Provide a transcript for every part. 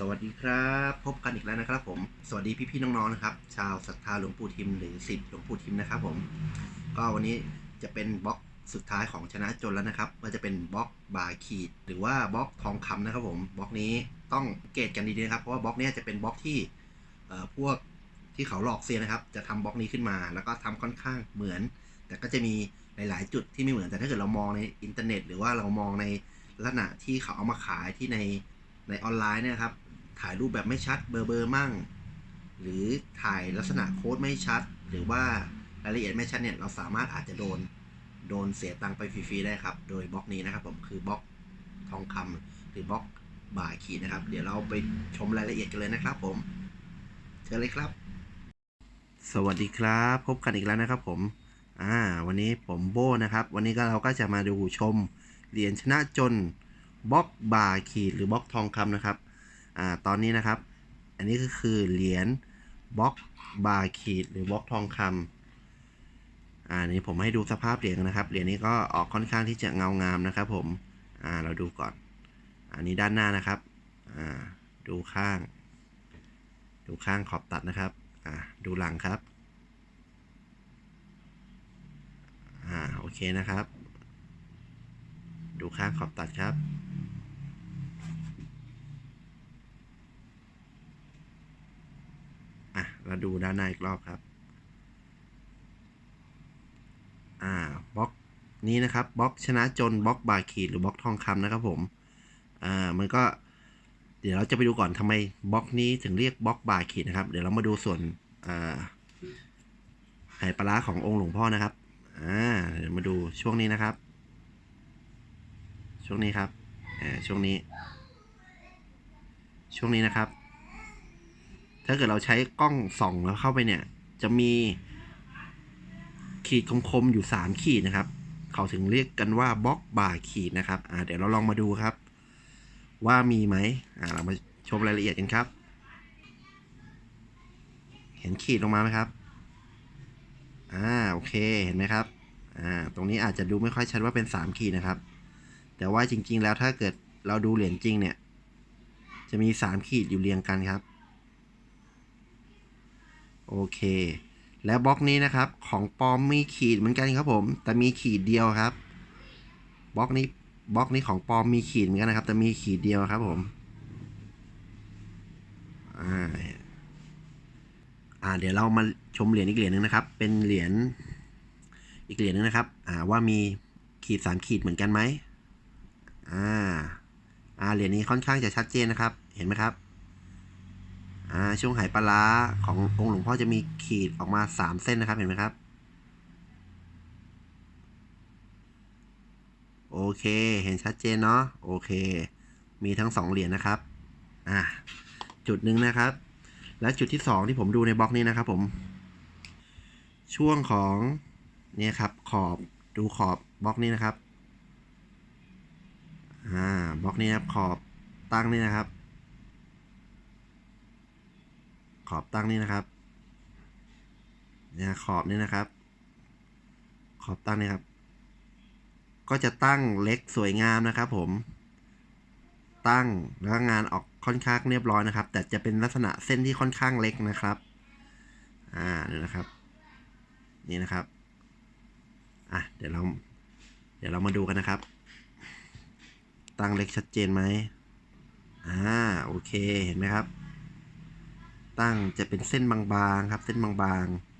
สวัสดีครับ พบกันอีกแล้วนะครับ ผมสวัสดีพี่ๆน้องๆนะครับ ชาวศรัทธาหลวงปู่ทิมหรือสิทธิ์หลวงปู่ทิมนะครับ ผม ก็วันนี้จะเป็นบล็อกสุดท้ายของชนะจนแล้วนะครับมันจะเป็นบล็อกบาขีด หรือว่าบล็อกทองคำนะครับ ผมบล็อกนี้ต้องเกตกันดีๆนะครับเพราะว่าบล็อกนี้จะเป็นบล็อกที่พวกที่เขาหลอกเซียนนะครับ จะทำบล็อกนี้ขึ้นมา แล้วก็ทำค่อนข้างเหมือน แต่ก็จะมีหลาย ๆ จุดที่ไม่เหมือนแต่ถ้าเกิดเรามองในอินเทอร์เน็ต หรือว่าเรามองในลักษณะที่เขาเอามาขายที่ในในออนไลน์เนี่ยครับ ถ่ายรูปแบบไม่ชัดเบอร์เบอร์มั่ง หรือถ่ายลักษณะโค้ดไม่ชัด หรือว่ารายละเอียดไม่ชัดเนี่ยเราสามารถอาจจะโดนโดนเสียตังค์ไปฟรีๆได้ครับ โดยบล็อกนี้นะครับผมคือบล็อกทองคำหรือบล็อกบ่ายขีดนะครับ เดี๋ยวเราไปชมรายละเอียดกันเลยนะครับ ผมเชิญเลยครับ สวัสดีครับ พบกันอีกแล้วนะครับ ผมอ่าวันนี้ผมโบนะครับ วันนี้ก็เราก็จะมาดูชมเหรียญชนะจนบล็อกบ่าขีดหรือบล็อกทองคำนะครับ อ่าตอนนี้นะครับ อันนี้ก็คือเหรียญบล็อกบาขีดหรือบล็อกทองคำอ่านี้ผมให้ดูสภาพเหรียญนะครับ เหรียญนี้ก็ออกค่อนข้างที่จะเงางามนะครับ ผมอ่าเราดูก่อน อันนี้ด้านหน้านะครับอ่าดูข้าง ดูข้างขอบตัดนะครับอ่าดูหลังครับอ่าโอเคนะครับ ดูข้างขอบตัดครับ อะ เราดูด้านหน้าอีกรอบครับ อ่าบล็อกนี้นะครับบล็อกชนะจนบล็อกบาขีดหรือบล็อกทองคำนะครับผมอ่ามันก็เดี๋ยวเราจะไปดูก่อนทำไมบล็อกนี้ถึงเรียกบล็อกบาขีดนะครับ เดี๋ยวเรามาดูส่วนอ่าไหปลาร้าขององค์หลวงพ่อนะครับอ่าเดี๋ยวมาดูช่วงนี้นะครับ ช่วงนี้ครับอ่าช่วงนี้ ช่วงนี้นะครับ ถ้าเกิดเราใช้กล้องส่องแล้วเข้าไปเนี่ย จะมีขีดคมๆอยู่สามขีดนะครับ เขาถึงเรียกกันว่าบล็อกบ่าขีดนะครับอ่าเดี๋ยวเราลองมาดูครับ ว่ามีไหมอ่าเรามาชมรายละเอียดกันครับ เห็นขีดลงมาไหมครับอ่าโอเคเห็นไหมครับอ่าตรงนี้อาจจะดูไม่ค่อยชัดว่าเป็นสามขีดนะครับ แต่ว่าจริงๆแล้วถ้าเกิดเราดูเหรียญจริงเนี่ย จะมีสามขีดอยู่เรียงกันครับ โอเค และบล็อกนี้นะครับ ของปลอมมีขีดเหมือนกันครับผม แต่มีขีดเดียวครับ บล็อกนี้บล็อกนี้ของปลอมมีขีดเหมือนกันนะครับ แต่มีขีดเดียวครับผม อ่า อ่า เดี๋ยวเรามาชมเหรียญอีกเหรียญหนึ่งนะครับ เป็นเหรียญอีกเหรียญหนึงนะครับ อ่า ว่ามีขีดสามขีดเหมือนกันไหมอ่า อ่า เหรียญนี้ค่อนข้างจะชัดเจนนะครับ เห็นไหมครับ ช่วงไหปลาร้าขององค์หลวงพ่อจะมีขีดออกมาสามเส้นนะครับเห็นไหมครับ โอเค เห็นชัดเจนเนาะโอเค มีทั้งสองเหรียญนะครับอ่าจุดหนึ่งนะครับ และจุดที่สองที่ผมดูในบล็อกนี้นะครับผม ช่วงของเนี่ยครับขอบดูขอบบล็อกนี้นะครับอ่าบล็อกนี้ครับขอบตั้งนี่นะครับ ขอบตั้งนี่นะครับเนี่ยขอบนี่นะครับ ขอบตั้งนี่ครับ ก็จะตั้งเล็กสวยงามนะครับ ผม ตั้งแล้วงานออกค่อนข้างเรียบร้อยนะครับ แต่จะเป็นลักษณะเส้นที่ค่อนข้างเล็กนะครับ อ่านี่นะครับ นี่นะครับอะเดี๋ยวเรา เดี๋ยวเรามาดูกันนะครับ ตั้งเล็กชัดเจนไหมอ่าโอเคเห็นไหมครับ ตั้งจะเป็นเส้นบางๆครับ เส้นบางๆ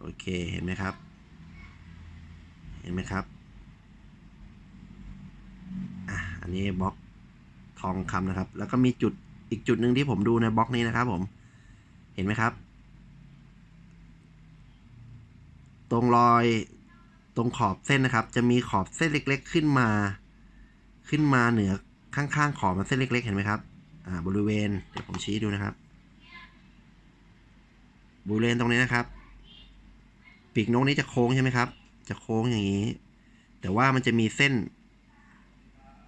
โอเค เห็นไหมครับ เห็นไหมครับ อะ อันนี้บล็อกทองคำนะครับ แล้วก็มีจุดอีกจุดหนึ่งที่ผมดูในบล็อกนี้นะครับผม เห็นไหมครับ ตรงรอยตรงขอบเส้นนะครับ จะมีขอบเส้นเล็ก ๆ ขึ้นมา ขึ้นมาเหนือข้างๆขอบมันเส้นเล็ก ๆ เห็นไหมครับ บริเวณเดี๋ยวผมชี้ดูนะครับ บริเวณตรงนี้นะครับ ปีกนกนี้จะโค้งใช่ไหมครับ จะโค้งอย่างนี้ แต่ว่ามันจะมีเส้น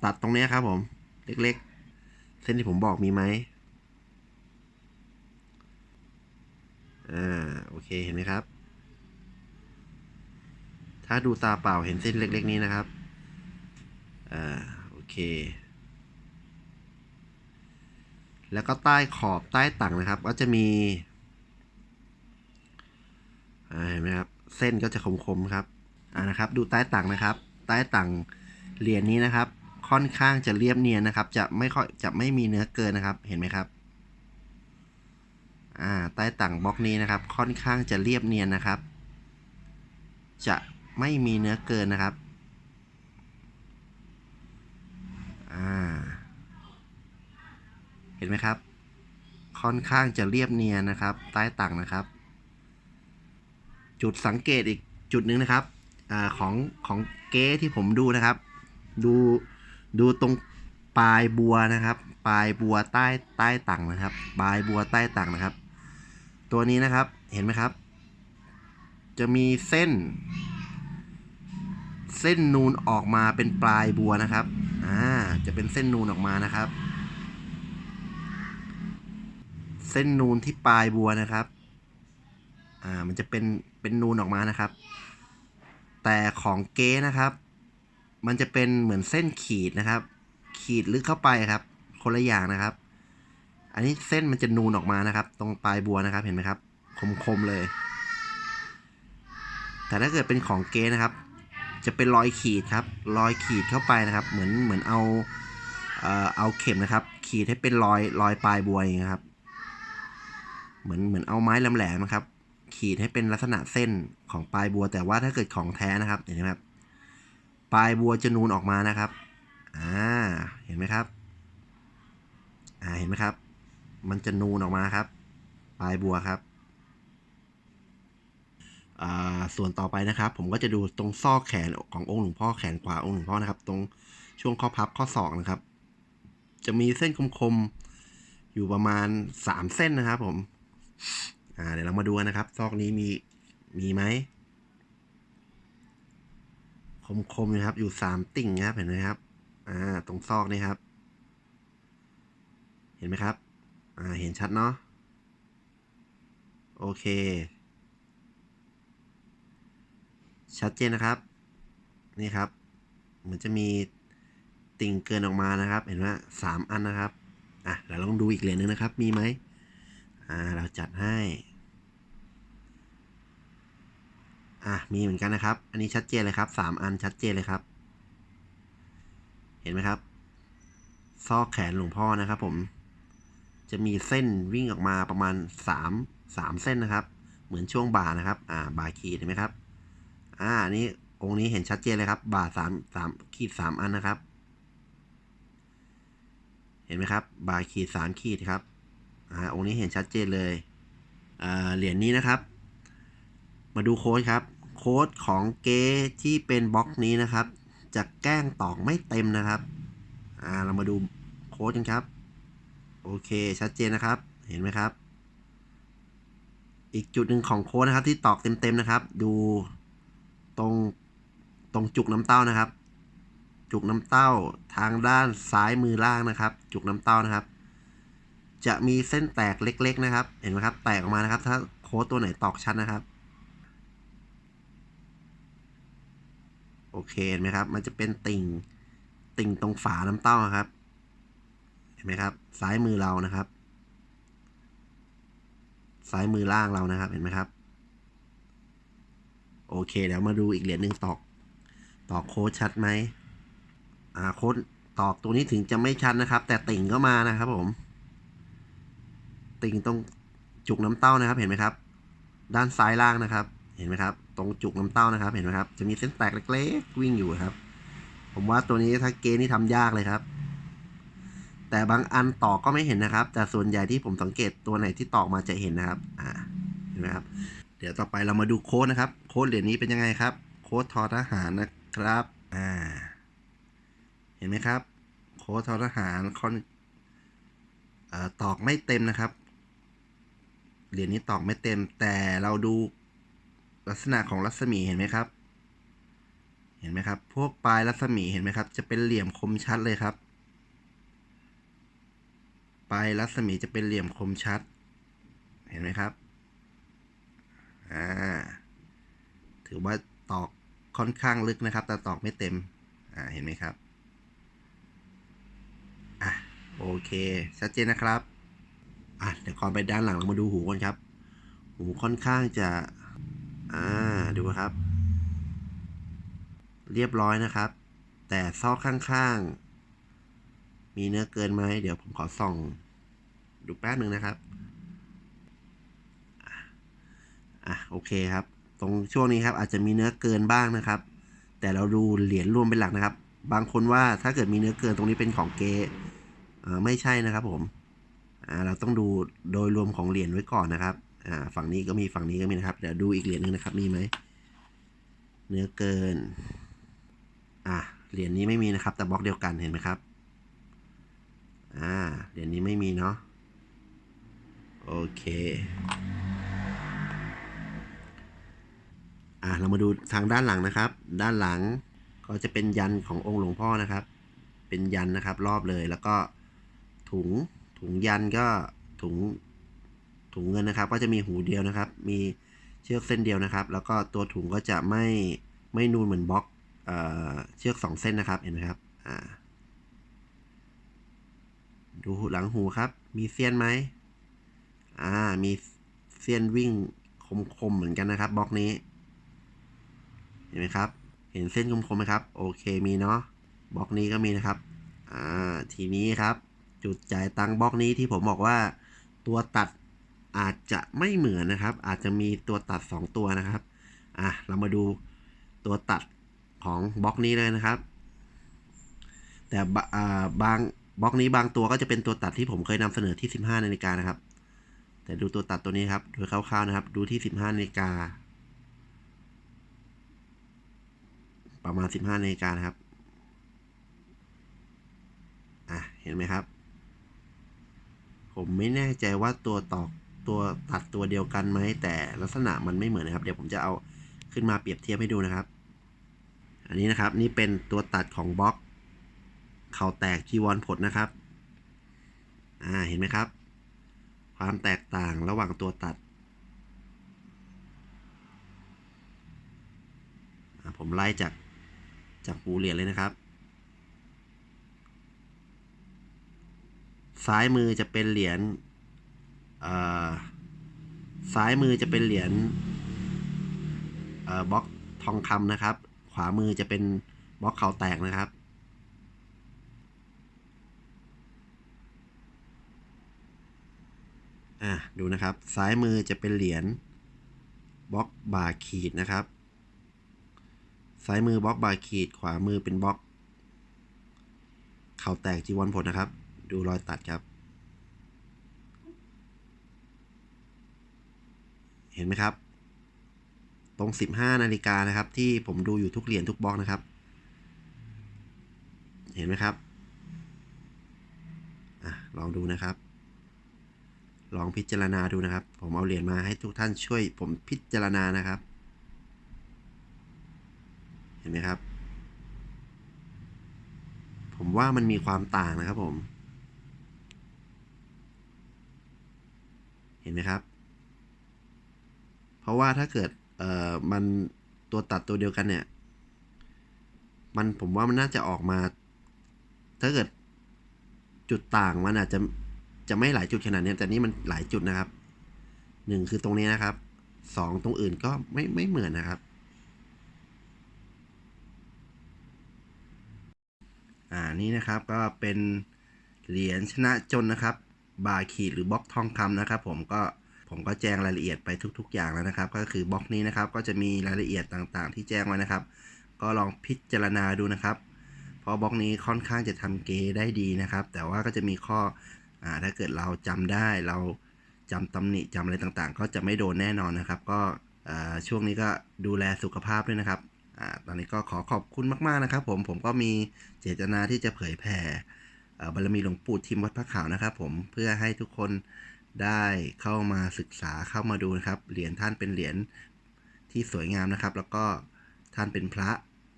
ตัดตรงนี้ครับผม เล็กๆ เส้นที่ผมบอกมีไหมอ่าโอเคเห็นไหมครับ ถ้าดูตาเปล่าเห็นเส้นเล็ก ๆ นี้นะครับอ่าโอเค แล้วก็ใต้ขอบใต้ต่างนะครับ ก็จะมีเห็นไหมครับเส้นก็จะคมๆครับอ่านะครับ ดูใต้ต่างนะครับ ใต้ต่างเหรียญนี้นะครับ ค่อนข้างจะเรียบเนียนนะครับ จะไม่ค่อยจะไม่มีเนื้อเกินนะครับ เห็นไหมครับอ่าใต้ต่างบล็อกนี้นะครับ ค่อนข้างจะเรียบเนียนนะครับ จะไม่มีเนื้อเกินนะครับอ่า เห็นไหมครับ ค่อนข้างจะเรียบเนียนนะครับ ใต้ต่างนะครับ จุดสังเกตอีกจุดหนึ่งนะครับอของของเก๊ที่ผมดูนะครับ ดูดูตรงปลายบัวนะครับ ปลายบัวใต้ใต้ต่างนะครับ ปลายบัวใต้ต่างนะครับ ตัวนี้นะครับเห็นไหมครับ จะมีเส้น เส้นนูนออกมาเป็นปลายบัวนะครับอ่าจะเป็นเส้นนูนออกมานะครับ เส้นนูนที่ปลายบัวนะครับ อ่า มันจะเป็นเป็นนูนออกมานะครับ แต่ของเก๊นะครับ มันจะเป็นเหมือนเส้นขีดนะครับ ขีดลึกเข้าไปครับ คนละอย่างนะครับ อันนี้เส้นมันจะนูนออกมานะครับ ตรงปลายบัวนะครับ เห็นไหมครับ คมๆเลย แต่ถ้าเกิดเป็นของเก๊นะครับ จะเป็นรอยขีดครับ รอยขีดเข้าไปนะครับ เหมือนเหมือนเอา เอ่อ เอาเข็มนะครับ ขีดให้เป็นรอยรอยปลายบัวอย่างเงี้ยครับ เหมือนเหมือนเอาไม้แหลมๆนะครับ ขีดให้เป็นลักษณะเส้นของปลายบัว แต่ว่าถ้าเกิดของแท้นะครับเห็นไหมครับปลายบัวจะนูนออกมานะครับอ่าเห็นไหมครับอ่าเห็นไหมครับ มันจะนูนออกมาครับ ปลายบัวครับอ่าส่วนต่อไปนะครับ ผมก็จะดูตรงซอกแขนขององค์หลวงพ่อแขนขวาองค์หลวงพ่อนะครับ ตรงช่วงข้อพับข้อศอกนะครับ จะมีเส้นคมๆอยู่ประมาณสามเส้นนะครับผม อ่าเดี๋ยวเรามาดูนะครับ ซอกนี้มีมีไหมคมๆนะครับ อยู่สามติ่งนะครับเห็นไหมครับ อ่า ตรงซอกนี่ครับ เห็นไหมครับ อ่า เห็นชัดเนาะโอเค ชัดเจนนะครับ นี่ครับ เหมือนจะมีติ่งเกินออกมานะครับ เห็นว่าสามอันนะครับ อะเดี๋ยวลองดูอีกเหรียญหนึงนะครับ มีไหม อ่าเราจัดให้อะมีเหมือนกันนะครับ อันนี้ชัดเจนเลยครับสามอันชัดเจนเลยครับ เห็นไหมครับ ซอกแขนหลวงพ่อนะครับ ผม จะมีเส้นวิ่งออกมาประมาณสามสามเส้นนะครับ เหมือนช่วงบ่านะครับ อ่า บ่าขีดเห็นไหมครับ อ่าอันนี้องค์นี้เห็นชัดเจนเลยครับ บ่าสามสามขีดสามอันนะครับ เห็นไหมครับ บ่าขีดสามขีดครับ อ่าองค์นี้เห็นชัดเจนเลยอ่าเหรียญนี้นะครับ มาดูโค้ดครับ โค้ดของเก๊ที่เป็นบล็อกนี้นะครับ จะแกล้งตอกไม่เต็มนะครับอ่าเรามาดูโค้ดกันครับ โอเคชัดเจนนะครับ เห็นไหมครับ อีกจุดหนึ่งของโค้ดนะครับที่ตอกเต็มๆนะครับ ดูตรงตรงจุกน้ำเต้านะครับ จุกน้ำเต้าทางด้านซ้ายมือล่างนะครับ จุกน้ำเต้านะครับ จะมีเส้นแตกเล็ก ๆ นะครับ เห็นไหมครับ แตกออกมานะครับ ถ้าโค้ดตัวไหนตอกชัดนะครับ โอเคเห็นไหมครับ มันจะเป็นติ่งติ่งตรงฝาน้ำเต้าครับ เห็นไหมครับ ซ้ายมือเรานะครับ ซ้ายมือล่างเรานะครับ เห็นไหมครับ โอเคเดี๋ยวมาดูอีกเหรียญหนึ่งตอก ตอกโค้ดชัดไหมอ่าโค้ดตอกตัวนี้ถึงจะไม่ชัดนะครับ แต่ติ่งก็มานะครับผม ติ่งตรงจุกน้ำเต้านะครับ เห็นไหมครับ ด้านซ้ายล่างนะครับ เห็นไหมครับ ตรงจุกน้ำเต้านะครับ เห็นไหมครับ จะมีเส้นแตกเล็กๆวิ่งอยู่ครับ ผมว่าตัวนี้ถ้าเกณฑ์นี่ทำยากเลยครับ แต่บางอันตอกก็ไม่เห็นนะครับ แต่ส่วนใหญ่ที่ผมสังเกตตัวไหนที่ตอกมาจะเห็นนะครับ อ่า เห็นไหมครับ เดี๋ยวต่อไปเรามาดูโค้ดนะครับ โค้ดเหรียญนี้เป็นยังไงครับ โค้ดทอทหารนะครับ อ่า เห็นไหมครับ โค้ดทอทหารคอนเอ่อตอกไม่เต็มนะครับ เหรียญนี้ตอกไม่เต็มแต่เราดูลักษณะของรัศมีเห็นไหมครับ เห็นไหมครับ พวกปลายรัศมีเห็นไหมครับ จะเป็นเหลี่ยมคมชัดเลยครับ ปลายรัศมีจะเป็นเหลี่ยมคมชัด เห็นไหมครับ อ่า ถือว่าตอกค่อนข้างลึกนะครับ แต่ตอกไม่เต็ม อ่า เห็นไหมครับ อะ โอเค ชัดเจนนะครับ อะเดี๋ยวก่อนไปด้านหลังเรามาดูหูกันครับ หูค่อนข้างจะ อ่า ดูครับ เรียบร้อยนะครับ แต่ซอกข้างๆ มีเนื้อเกินไหม เดี๋ยวผมขอส่อง ดูแป๊บหนึ่งนะครับ อะ โอเคครับ ตรงช่วงนี้ครับ อาจจะมีเนื้อเกินบ้างนะครับ แต่เราดูเหรียญรวมเป็นหลักนะครับ บางคนว่าถ้าเกิดมีเนื้อเกินตรงนี้เป็นของเกอ่าไม่ใช่นะครับผม เราต้องดูโดยรวมของเหรียญไว้ก่อนนะครับอ่าฝั่งนี้ก็มีฝั่งนี้ก็มีนะครับ เดี๋ยวดูอีกเหรียญหนึ่งนะครับ มีไหม เนื้อเกิน อะเหรียญนี้ไม่มีนะครับ แต่บล็อกเดียวกันเห็นไหมครับ อ่า เหรียญนี้ไม่มีเนาะ โอเค อะเรามาดูทางด้านหลังนะครับ ด้านหลังก็จะเป็นยันขององค์หลวงพ่อนะครับ เป็นยันนะครับ รอบเลยแล้วก็ถุง ถุงยันก็ถุงถุงเงินนะครับ ก็จะมีหูเดียวนะครับ มีเชือกเส้นเดียวนะครับ แล้วก็ตัวถุงก็จะไม่ไม่นูนเหมือนบล็อกเอ่อเชือกสองเส้นนะครับเห็นไหมครับอ่าดูหลังหูครับ มีเสี้ยนไหมอ่ามีเสี้ยนวิ่งคมๆเหมือนกันนะครับบล็อกนี้ เห็นไหมครับ เห็นเส้นคมๆไหมครับ โอเคมีเนาะบล็อกนี้ก็มีนะครับ อ่า ทีนี้ครับ จุดจ่ายตังค์บล็อกนี้ที่ผมบอกว่าตัวตัดอาจจะไม่เหมือนนะครับ อาจจะมีตัวตัด 2 ตัวนะครับอะเรามาดูตัวตัดของบล็อกนี้เลยนะครับ แต่บางบล็อกนี้บางตัวก็จะเป็นตัวตัดที่ผมเคยนำเสนอที่ 15นาฬิกานะครับ แต่ดูตัวตัดตัวนี้ครับโดยคร่าวๆนะครับ ดูที่ 15นาฬิกาประมาณ 15นาฬิกานะครับ อะ เห็นไหมครับ ผมไม่แน่ใจว่าตัวตอกตัวตัดตัวเดียวกันไหมแต่ลักษณะมันไม่เหมือนนะครับ เดี๋ยวผมจะเอาขึ้นมาเปรียบเทียบให้ดูนะครับ อันนี้นะครับนี่เป็นตัวตัดของบล็อก เข่าแตกจีวรผดนะครับอ่าเห็นไหมครับ ความแตกต่างระหว่างตัวตัดผมไล่จากจากปูเหรียญเลยนะครับ ซ้ายมือจะเป็นเหรียญซ้ายมือจะเป็นเหรียญบล็อกทองคำนะครับ ขวามือจะเป็นบล็อกเข่าแตกนะครับอะดูนะครับ ซ้ายมือจะเป็นเหรียญบล็อกบาขีดนะครับ ซ้ายมือ บล็อกบาขีด ขวามือเป็นบล็อก เข่าแตกจีวรผลนะครับ ดูรอยตัดครับ เห็นไหมครับ ตรง 15 นาฬิกานะครับ ที่ผมดูอยู่ทุกเหรียญทุกบล็อกนะครับ เห็นไหมครับอลองดูนะครับ ลองพิจารณาดูนะครับ ผมเอาเหรียญมาให้ทุกท่านช่วยผมพิจารณานะครับ เห็นไหมครับผมว่ามันมีความต่างนะครับผม เห็นไหมครับ เพราะว่าถ้าเกิดเอ่อมันตัวตัดตัวเดียวกันเนี่ย มันผมว่ามันน่าจะออกมา ถ้าเกิดจุดต่างมันอาจจะจะไม่หลายจุดขนาดนี้แต่นี่มันหลายจุดนะครับหนึ่งคือตรงนี้นะครับสองตรงอื่นก็ไม่ไม่เหมือนนะครับอ่านี่นะครับก็เป็นเหรียญชนะจนนะครับ บาขีดหรือบล็อกทองคำนะครับ ผมก็ผมก็แจ้งรายละเอียดไปทุก ๆ อย่างแล้วนะครับ ก็คือบล็อกนี้นะครับ ก็จะมีรายละเอียดต่างๆ ที่แจ้งไว้นะครับ ก็ลองพิจารณาดูนะครับ เพราะบล็อกนี้ค่อนข้างจะทำเกได้ดีนะครับ แต่ว่าก็จะมีข้ออ่าถ้าเกิดเราจำได้เราจำตำหนิจำอะไรต่างๆ ก็จะไม่โดนแน่นอนนะครับ ก็อ่ช่วงนี้ก็ดูแลสุขภาพด้วยนะครับอ่าตอนนี้ก็ขอขอบคุณมากๆนะครับ ผมผมก็มีเจตนาที่จะเผยแผ่ บารมีหลวงปู่ทิมวัดพระขาวนะครับ ผมเพื่อให้ทุกคนได้เข้ามาศึกษาเข้ามาดูนะครับ เหรียญท่านเป็นเหรียญที่สวยงามนะครับ แล้วก็ท่านเป็นพระ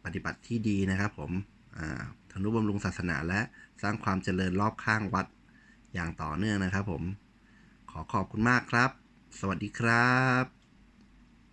ปฏิบัติที่ดีนะครับ ผมอ่าทนุบำรุงศาสนาและสร้างความเจริญรอบข้างวัดอย่างต่อเนื่องนะครับ ผม ขอขอบคุณมากครับ สวัสดีครับ